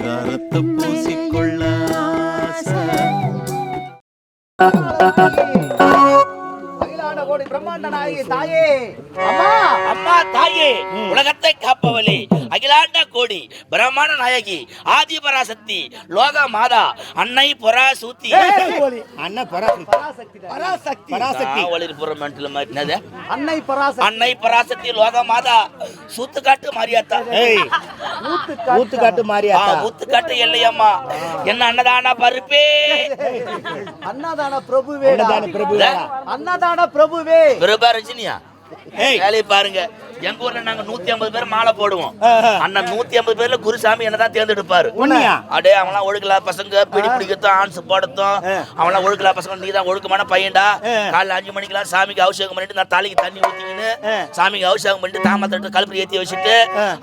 பரிதாரத்தை பூசிக்கொள்ள ஆசை. பிரம்மாண்ட நாயகி தாயே. அம்மா. அம்மா தாயே. உலகத்தை காப்பவளே. அகிலாண்ட கோடி பிரம்மாண்ட நாயகி ஆதிபராசக்தி லோக மாதா அன்னை பராசூத்தி. அண்ணன் பராசக்தி. பராசக்தி. பராசக்தி. பராசக்தி. ஒளிர்புறம் மென்டல் மாதிரி என்னது? அன்னை பராசக்தி. அன்னை பராசக்தி லோக மாதா சூத்துக்காட்டு மாரியாத்தா ஊத்துக்காட்டு மாரியாத்தா. ஊத்துக்காட்டு எல்லையம்மா. என்ன அன்னதான பருப்பே? அன்னதான பிரபுவே அன்னதான பிரபு அன்னதான பிரபுவே. பிரபா ரஜினியா. வேலையை பாருங்க. எங்க ஊர்ல நாங்க நூத்தி ஐம்பது பேர் மாலை போடுவோம். அண்ணன் நூத்தி ஐம்பது பேர்ல குருசாமி என்னதான் தேர்ந்தெடுப்பாரு. அடே அவன்லாம் ஒழுக்கலா பசங்க. பிடி பிடிக்கத்தும் ஆன்ஸ் போடத்தும் அவன்லாம் ஒழுக்கலா பசங்க. நீ தான் ஒழுக்கமான பையன்டா. காலைல அஞ்சு மணிக்கெல்லாம் சாமிக்கு அபிஷேகம் பண்ணிட்டு நான் தலைக்கு தண்ணி ஊத்திக்கின்னு சாமிக்கு அபிஷேகம் பண்ணிட்டு தாமத்தட்டு கல்புரி ஏத்தி வச்சுட்டு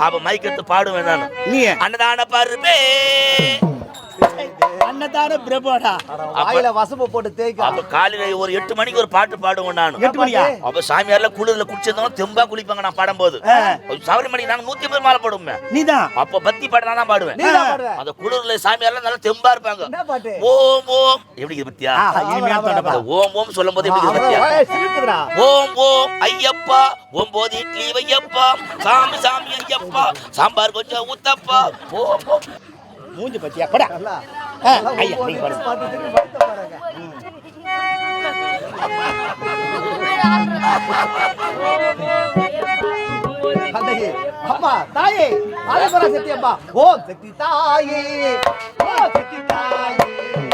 அப்ப மைக் எடுத்து பாடுவேன் நான். அன்னதான பருப்பே அன்னதான பிரபுடா. வாயில வசம்பு போட்டு தேய்க்க. அப்ப காலையில ஒரு எட்டு மணிக்கு ஒரு பாட்டு பாடுவேன் நான் எட்டு மணியா? அப்ப சாமியார்ல குளிர்ல குடிச்சிருந்தோம் தெம்பா குளிப்பாங்க நான் பாடும்போது. சபரி மணி நாங்க நூத்தி ஐம்பது மாலை போடுவோமே. நீதான். அப்ப பத்தி பாட்டு நான் தான் பாடுவேன். அந்த குளிர்ல சாமியார்லாம் நல்லா தெம்பா இருப்பாங்க. என்ன பாட்டு? ஓம் ஓம். எப்படி பத்தியா? ஓம் ஓம் சொல்லும் போது எப்படி பத்தியா. ஓம் ஓம். ஐயப்பா ஒன்பது இட்லி வையப்பா. சாமி சாமி ஐயப்பா. சாம்பார் கொஞ்சம் ஊத்தப்பா. ஓம் ஓம். மூஞ்சி பத்தியா? படா. ஐயா, நீங்க பாருங்க. அம்மா தாயே ஆலபரா சக்தி அம்மா ஓம் சக்தி தாயே ஓம் சக்தி தாயே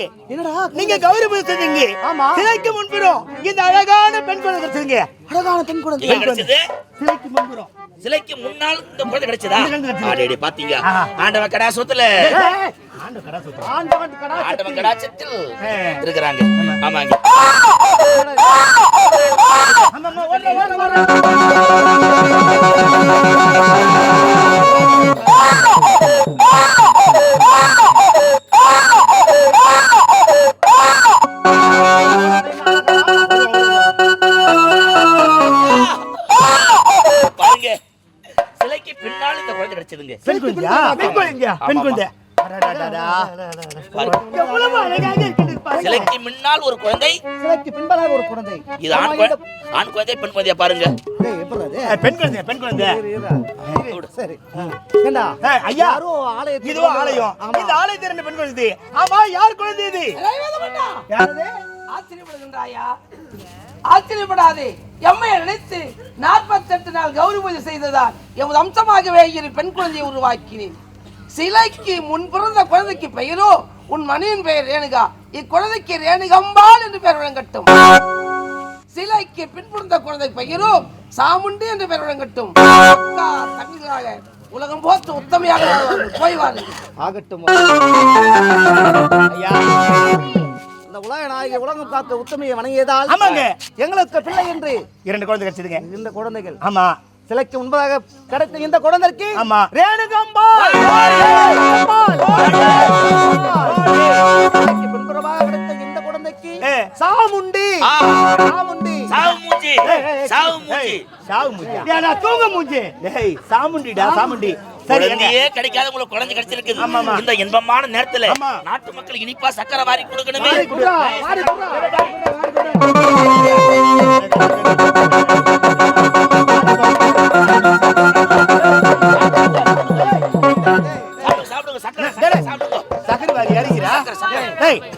நீங்க என்னடா? நீங்க கௌரவப்படுத்துறீங்க ஆமா. சிலைக்கு முன்புறம் இந்த அழகான பெண் குழந்தை கிடைச்சதுங்க. அழகான பெண் குழந்தை. சிலைக்கு முன்புறம். சிலைக்கு முன்னால் இந்த குழந்தை கிடைச்சதா. ஆடேடி பாத்தீங்க ஆஹா. ஆண்டவன் கடா சொத்துல ஆண்டவன் கடா ஏ. இருக்கிறாங்க. ஆமாங்க ஆமாம்மா, கிடைச்சதுங்க பெண் குழந்தையா? பெண் குழந்தையா? பெண் குழந்தை. அடடடடா. பாருங்க. எவ்வளவு அழகாக இருக்குது பாரு. சிலைக்கு முன்னால் ஒரு குழந்தை. சிலைக்கு ஒரு குழந்தை. இது ஆண் குழந்தை இந்த- ஆண் குழந்தை பெண் குழந்தையா பாருங்க. பெண் குழந்தை பெண் குழந்தை. சரி ஏண்டா? ஐயா இதுவோ ஆலயம். இந்த ஆலயத்தில் என்ன பெண் குழந்தை ஆமா யார் குழந்தை இது? யாரது ஆச்சரியப்படுகின்றாயா? ஆச்சரியப்படாதே. எம்மையை நினைத்து நாற்பத்தெட்டு நாள் கௌரி பூஜை செய்ததால் எமது அம்சமாகவே இரு பெண் குழந்தையை உருவாக்கினேன். சிலைக்கு முன் பிறந்த குழந்தைக்கு பெயரோ உன் மனைவின் பெயர் ரேணுகா. இக்குழந்தைக்கு ரேணுகம்பாள் என்று பெயர் வழங்கட்டும். சிலைக்கு பின்புறந்த குழந்தை பெயரோ சாமுண்டி என்று பெயர் வழங்கட்டும். தமிழாக உலகம் போத்து உத்தமையாக போய் வாருங்கள். ஆகட்டும். ஐயா. உலக நாயகி உலகம் காத்த உத்தமையை வணங்கியதால் ஆமாங்க. எங்களுக்கு பிள்ளை என்று இரண்டு குழந்தை கிடைச்சதுங்க இந்த குழந்தைகள் ஆமா சிலைக்கு முன்பதாக கிடைத்த இந்த குழந்தைக்கு ஆமா ரேணுகம்பா சிலைக்கு பின்புறமாக கிடைத்த இந்த குழந்தைக்கு. சாமுண்டி. சாமுண்டி சாவு மூஞ்சி சாவு மூஞ்சி ஏய், சாவு மூஞ்சி டேய், நான் தூங்க மூஞ்சி டேய் சாமுண்டிடா சாமுண்டி? குழந்தையே கிடைக்காத உங்களுக்கு குழந்தை கிடைச்சிருக்குது. இந்த இன்பமான நேரத்துல. நாட்டு மக்கள் இனிப்பா சக்கரை வாரி கொடுக்கணுமே.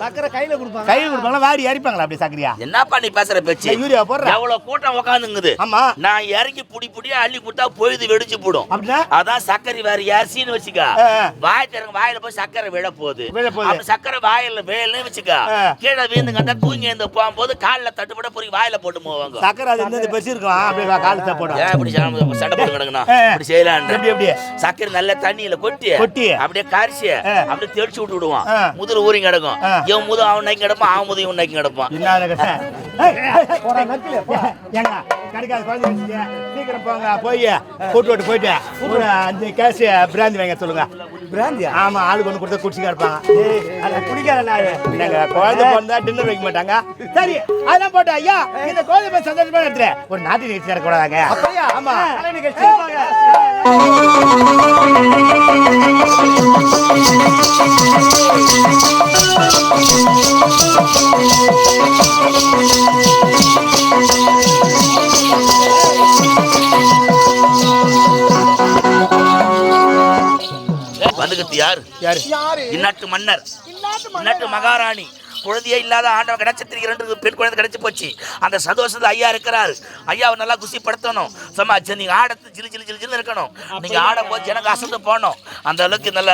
சக்கரை கையில கொடுப்பாங்க கையில் கொடுப்பாங்களா? வாரி அப்படி சக்கரையா? என்னப்பா நீ பேசுற பேச்சு? யூரியா போடுறா. எவ்வளவு கூட்டம் உட்காந்துங்குது ஆமா. நான் இறங்கி புடி புடியா அள்ளி கொடுத்தா பொழுது வெடிச்சு போடும். அதான் சக்கரை வேற அரிசின்னு வச்சுக்க. வாய் திறங்க வாயில போய் சக்கரை விழ போகுது. அப்ப சக்கரை வாயில வேலன்னு வச்சுக்க. கீழே வீந்துங்க தூங்கி எழுந்து போகும்போது கால்ல தட்டுப்பட பொறி வாயில போட்டு போவாங்க சக்கரை அது இந்த பெருசு இருக்கும் அப்படி காலத்தை போடும் ஏன் இப்படி சண்டை போட்டு கிடக்கணும் ஆ. இப்படி செய்யலாம் எப்படி எப்படி? சக்கரை நல்ல தண்ணியில கொட்டி கொட்டி. அப்படியே கரிசி. அப்படியே தெளிச்சு விட்டு விடுவான். முதுல ஊறி கிடக்கும். இவன் முது அவன் நைக்கு கிடப்பான் அவன் முது இவன் நைக்கு கிடப்பான். சீக்கிரம் போங்க போய் கூட்டு விட்டு போயிட்டு அஞ்சு கேஸ் பிராந்தி வாங்க சொல்லுங்க. பிராந்தியா? ஆமா ஆளுக்கு ஒன்று கொடுத்தா குடிச்சுக்கா இருப்பாங்க. அதை குடிக்காத நாள் நாங்க குழந்தை பிறந்தா டின்னர் வைக்க மாட்டாங்க? சரி அதெல்லாம் போட்டு ஐயா இந்த குழந்தை போய் சந்தோஷமா எடுத்துரு ஒரு நாட்டு நிகழ்ச்சி நடக்கூடாதாங்க அப்படியா? ஆமா. கலை நிகழ்ச்சி. யார்? யாரு? இந்நாட்டு மன்னர். இந்நாட்டு மகாராணி. குழந்தையே இல்லாத ஆண்டவன் கிடைச்சத்திற்கு இரண்டு பெண் குழந்தை கிடைச்சு போச்சு. அந்த சந்தோஷத்துல ஐயா இருக்கிறாரு. ஐயாவை நல்லா குசிப்படுத்தணும் சும்மா சரி, நீங்க ஆடத்து ஜிலு ஜிலு ஜிலு ஜிலு இருக்கணும். நீங்க ஆடும் போது ஜனங்க அசந்து போகணும். அந்த அளவுக்கு நல்ல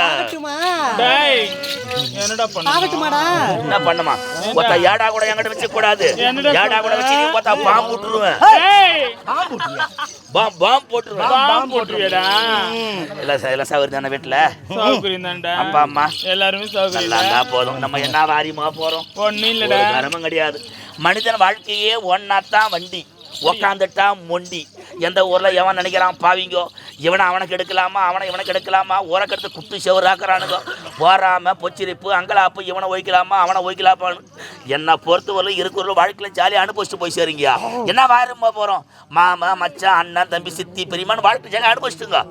என்ன பண்ணுமா? ஒத்த ஏடா கூட என்கிட்ட வச்சு கூடாது ஏடா கூட வச்சு நீ பார்த்தா பாம்பு விட்டுருவேன் பாம் பாம் போட்டுருவேன். பாம் போட்டுருவியடா எல்லாம் ச- எல்லாம் சௌகரியம் தானே வீட்டுல? அப்பா அம்மா. எல்லாருமே நல்லா போதும். நம்ம என்ன வாரியமா போறோம்? ஒன்னும் இல்லடா ஒரு கரமும் கிடையாது. மனிதன் வாழ்க்கையே ஒன்னாத்தான் வண்டி. உக்காந்துட்டா மொண்டி. எந்த ஊர்ல எவன் நினைக்கிறான் பாவிங்கோ? இவனை அவனுக்கு எடுக்கலாமா அவனை இவனுக்கு எடுக்கலாமா ஊரக்கெடுத்து குத்து செவராக்குறானுங்க போறாம பொச்சிரிப்பு அங்கலாப்பு இவனை ஒய்க்கலாமா அவனை ஒய்க்கலாமான்னு என்னை பொறுத்தவரை இருக்கிற வாழ்க்கையில ஜாலியாக அனுபவிச்சுட்டு போய் சேருங்கயா என்ன வாரமா போறோம்? மாமா மச்சான் அண்ணன் தம்பி சித்தி பெரியமான்னு வாழ்க்கை ஜாலியாக அனுபவிச்சுட்டுங்க.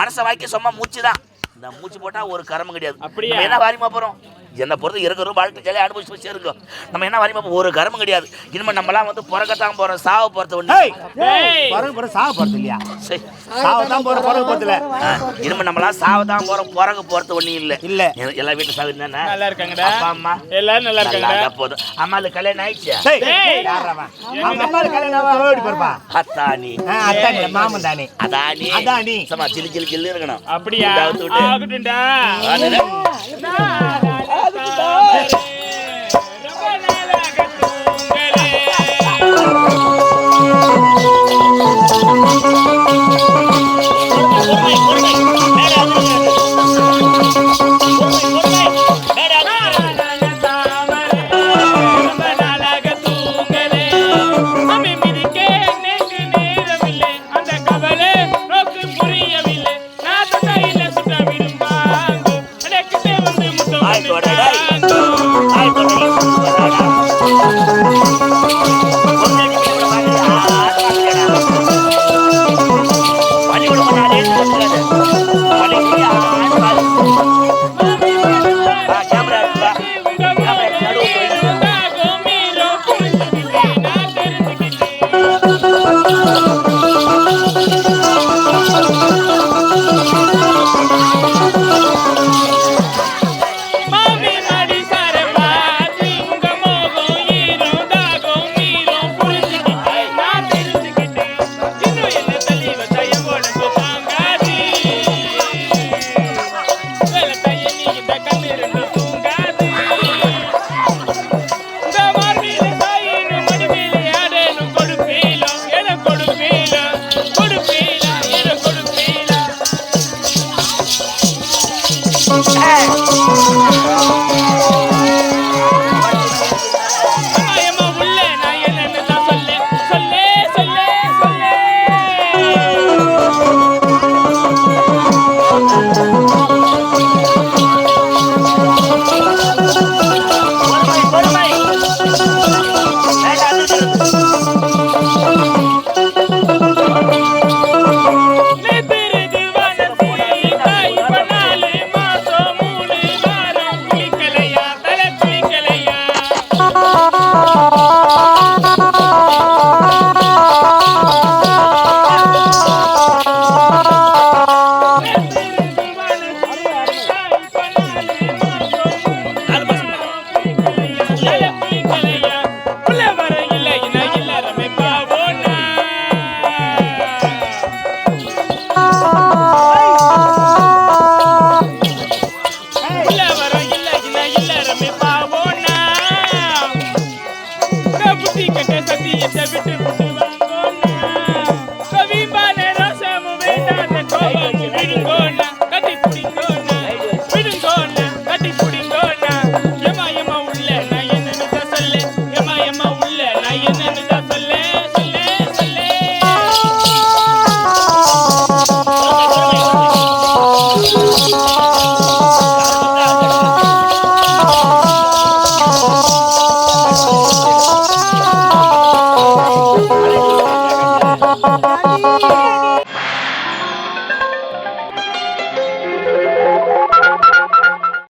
மனசை வாய்க்க சும்மா மூச்சு தான் இந்த மூச்சு போட்டா ஒரு கரமும் கிடையாது. அப்படியா? நம்ம என்ன வாரியமா போறோம்? என்னை பொறுத்து இருக்கிற வாழ்க்கை ஜாலியாக அனுபவிச்சு போய் சேருங்க. நம்ம என்ன வாரியமா ஒரு கரமும் கிடையாது. இனிமே நம்மலாம் வந்து பிறக்கத்தான் போறோம் சாவ போறது ஒண்ணு. ஹேய் டேய் பிறகு பிறகு சாக போறது இல்லையா? சரி. சாவ தான் போற பிறகு போறதுல ஆ, இனிமே நம்மளாம் சாவதான் போறோம் பிறகு போறது ஒண்ணும் இல்ல. இல்ல. எல்லா வீட்டு சாவு என்னன்னா? நல்லா இருக்காங்கடா. அப்பா அம்மா. எல்லாரும் நல்லா இருந்தா போதும். அம்மாளுக்கு கல்யாணம் ஆயிடுச்சு? டேய் டேய். யார்றா அவன்? அவங்க அம்மா கல்யாணம் ஓடி போறப்பா அத்தானி. அத்தான் இல்ல, மாமன் தானே. அதானி. அதானி. சும்மா ஜிலு ஜிலு ஜில்லு இருக்கணும். அப்படியா. ஆகட்டும்டா. ஆ, நினை. நான்